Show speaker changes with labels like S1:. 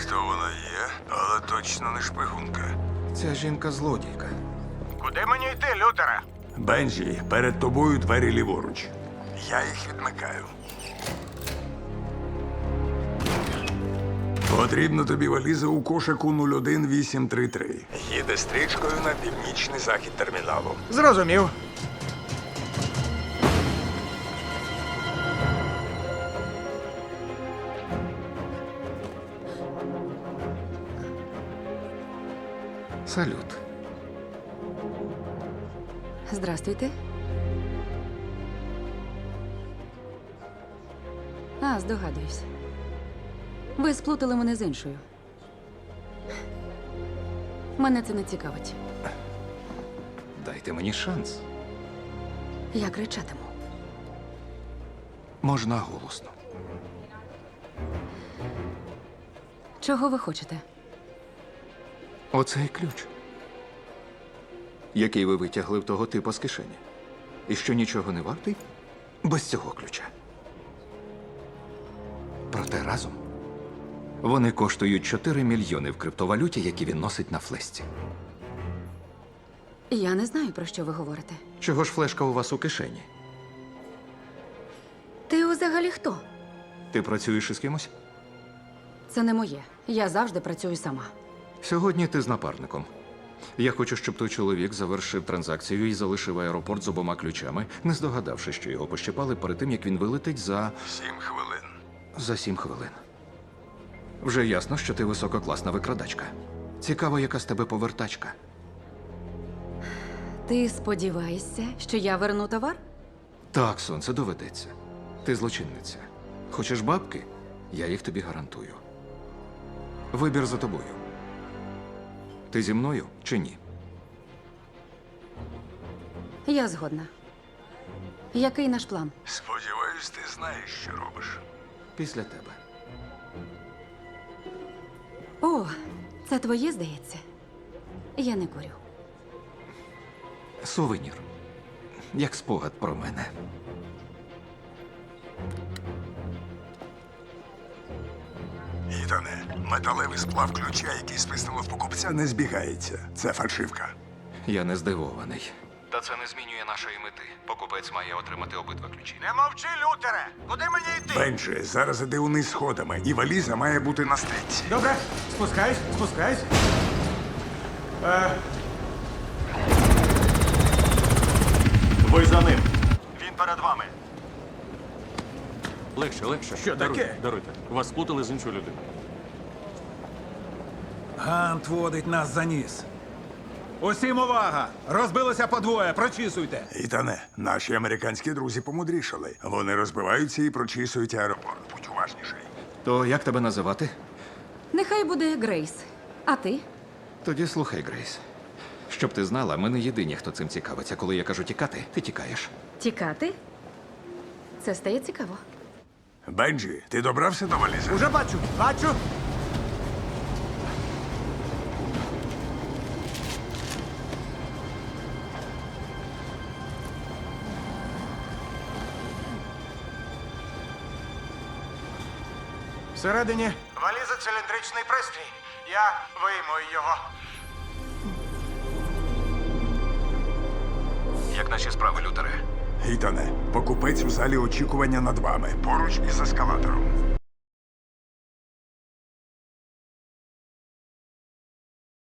S1: Хто вона є, але точно не шпигунка.
S2: Ця жінка злодійка.
S3: Куди мені йти, Лютере?
S1: Бенджі, перед тобою двері ліворуч. Я їх відмикаю. Потрібна тобі валіза у кошику 01833. Їде стрічкою на північний захід терміналу.
S3: Зрозумів.
S2: Салют.
S4: Здравствуйте. А, здогадуюсь. Ви сплутали мене з іншою. Мене це не цікавить.
S2: Дайте мені шанс.
S4: Я кричатиму.
S2: Можна голосно.
S4: Чого ви хочете?
S2: Оцей ключ. Який ви витягли в того типа з кишені. І що нічого не вартий? Без цього ключа. Проте разом вони коштують 4 мільйони в криптовалюті, які він носить на флесці.
S4: Я не знаю, про що ви говорите.
S2: Чого ж флешка у вас у кишені?
S4: Ти взагалі хто?
S2: Ти працюєш із кимось?
S4: Це не моє. Я завжди працюю сама.
S2: Сьогодні ти з напарником. Я хочу, щоб той чоловік завершив транзакцію і залишив аеропорт з обома ключами, не здогадавши, що його пощипали перед тим, як він вилетить за,
S1: Сім хвилин.
S2: за сім хвилин. Вже ясно, що ти висококласна викрадачка. Цікаво, яка з тебе повертачка.
S4: Ти сподіваєшся, що я верну товар?
S2: Так, сонце доведеться. Ти злочинниця. Хочеш бабки? Я їх тобі гарантую. Вибір за тобою. Ти зі мною чи ні?
S4: Я згодна. Який наш план?
S1: Сподіваюсь, ти знаєш, що робиш.
S2: Після тебе.
S4: О, це твоє, здається. Я не курю.
S2: Сувенір. Як спогад про мене.
S1: Ітане, металевий сплав ключа, який списнуло в покупця, не збігається. Це фальшивка.
S2: Я не здивований. Та це не змінює нашої мети. Покупець має отримати обидва ключі.
S3: Не мовчи, Лютере! Куди мені йти?
S1: Бенджі, зараз іди униз сходами, і валіза має бути на стельці.
S3: Добре, спускайся, спускайся. Е... Ви за ним. Він перед вами.
S5: Легше, легше.
S3: Що
S5: Даруйте,
S3: таке?
S5: Даруйте. Вас сплутали з іншою людиною.
S6: Гант водить нас за ніс. Усім увага! Розбилося подвоє, прочісуйте.
S1: Ітане, наші американські друзі помудрішали. Вони розбиваються і прочісують аеропорт. Будь уважніший.
S2: То як тебе називати?
S4: Нехай буде Грейс. А ти?
S2: Тоді слухай, Грейс. Щоб ти знала, ми не єдині, хто цим цікавиться. Коли я кажу тікати, ти тікаєш.
S4: Тікати? Це стає цікаво.
S1: Бенджі, ти добрався до валізи?
S3: Уже бачу, бачу. Всередині валіза циліндричний пристрій. Я вийму його.
S2: Як наші справи, Лютере?
S1: Ітане, покупець у залі очікування над вами, поруч із ескалатором.